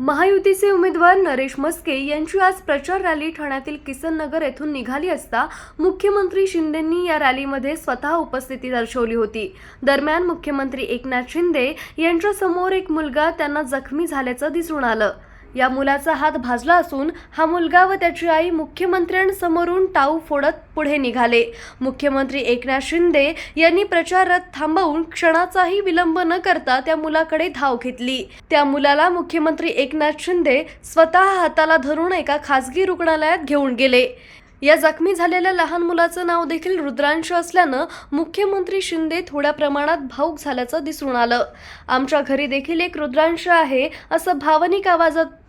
महायुतीचे उमेदवार नरेश मस्के यांची आज प्रचार रॅली ठाण्यातील किसन नगर येथून निघाली असता मुख्यमंत्री शिंदेंनी या रॅलीमध्ये स्वतः उपस्थिती दर्शवली होती. दरम्यान मुख्यमंत्री एकनाथ शिंदे यांच्यासमोर एक मुलगा त्यांना जखमी झाल्याचं दिसून आलं. या मुलाचा हात भाजला असून हा मुलगा व त्याची आई मुख्यमंत्र्यांसमोरून टाऊ फोडत पुढे निघाले. मुख्यमंत्री एकनाथ शिंदे यांनी प्रचार रथ थांबवून क्षणाचाही विलंब न करता त्या मुलाकडे धाव घेतली. त्या मुलाला मुख्यमंत्री एकनाथ शिंदे स्वतः हाताला धरून एका खासगी रुग्णालयात घेऊन गेले. या जखमी झालेल्या लहान मुलाचं नाव देखील रुद्रांश असल्यानं मुख्यमंत्री शिंदे थोड्या प्रमाणात भाऊक झाल्याचं दिसून आलं. आमच्या घरी देखील एक रुद्रांश आहे असं भावनिक आवाजात